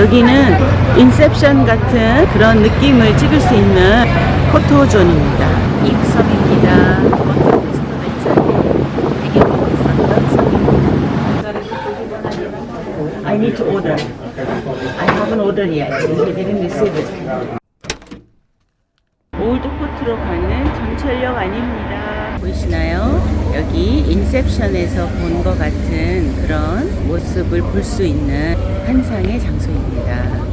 여기는 인셉션 같은 그런 느낌을 찍을 수 있는 포토존입니다. it. 올드포트로 가는 전철역 아닙니다. 보이시나요? 여기 인셉션에서 본 것 같은 그런 모습을 볼 수 있는 환상의 장소입니다.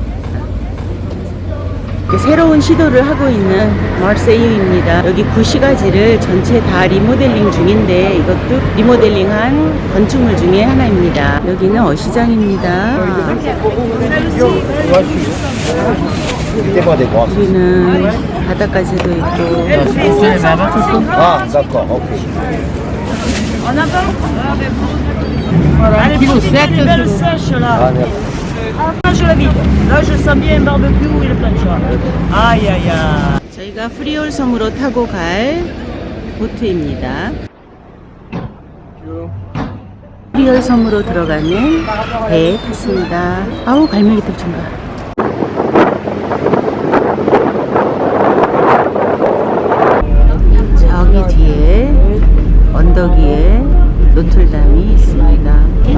새로운 시도를 하고 있는 마르세유입니다. 여기 구시가지를 전체 다 리모델링 중인데 이것도 리모델링한 건축물 중에 하나입니다. 여기는 어시장입니다. Des grands. 여기는 바닷가재도 있고 Ah, d'accord, ok. Allez, kilo 7 belle sèche là. Ah, merci. Ah, je la vide. Là, je sens bien un barbecue et le plancha. Aïe, aïe, aïe. 저희가 프리올 섬으로 타고 갈 보트입니다. 프리올 섬으로 들어가는 배에 탔습니다. 아우 갈매기들 좀 봐.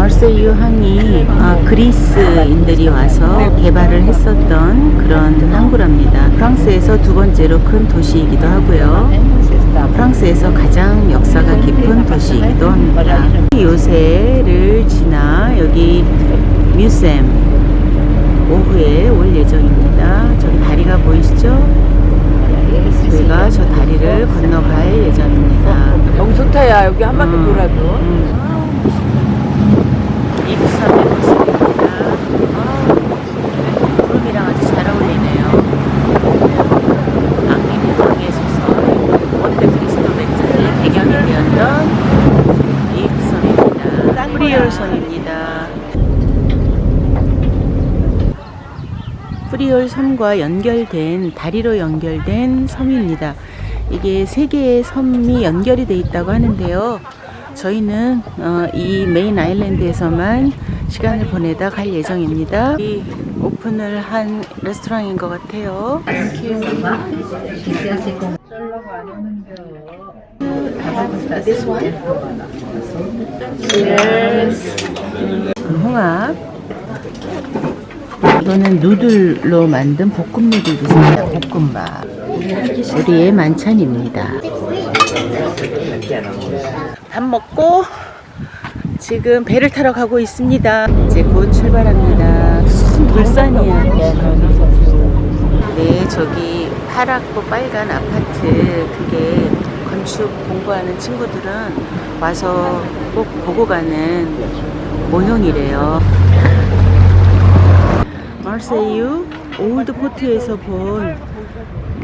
있습니다. 마르세유 항이 아, 그리스인들이 와서 개발을 했었던 그런 항구랍니다. 프랑스에서 두 번째로 큰 도시이기도 하고요. 프랑스에서 가장 역사가 깊은 도시이기도 합니다. 요새를 지나 여기 뮤셈 오후에 올 예정입니다. 저기 다리가 보이시죠? 저희가 저 다리를 건너갈 예정입니다. 너무 좋다 야 여기 한 바퀴 음. 돌아도 입섬의 모습입니다. 아, 구름이랑 아주 잘 어울리네요. 앙리무강에 서서 몬테 크리스토 맥주의 배경이 되었던 입섬입니다. 프리올섬입니다. 프리올 섬과 연결된 다리로 연결된 섬입니다. 이게 세 개의 섬이 연결이 돼 있다고 하는데요. 저희는 어, 이 메인 아일랜드에서만 시간을 보내다 갈 예정입니다. 이 오픈을 한 레스토랑인 것 같아요. 홍합. 이거는 누들로 만든 볶음 누들 있습니다. 볶음밥. 우리의 만찬입니다. 밥 먹고 지금 배를 타러 가고 있습니다. 이제 곧 출발합니다. 무슨 돌산이야. 네, 저기 파랗고 빨간 아파트 그게 건축 공부하는 친구들은 와서 꼭 보고 가는 모형이래요. 마르세유 올드 포트에서 본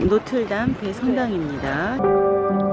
노틀담 배 성당입니다.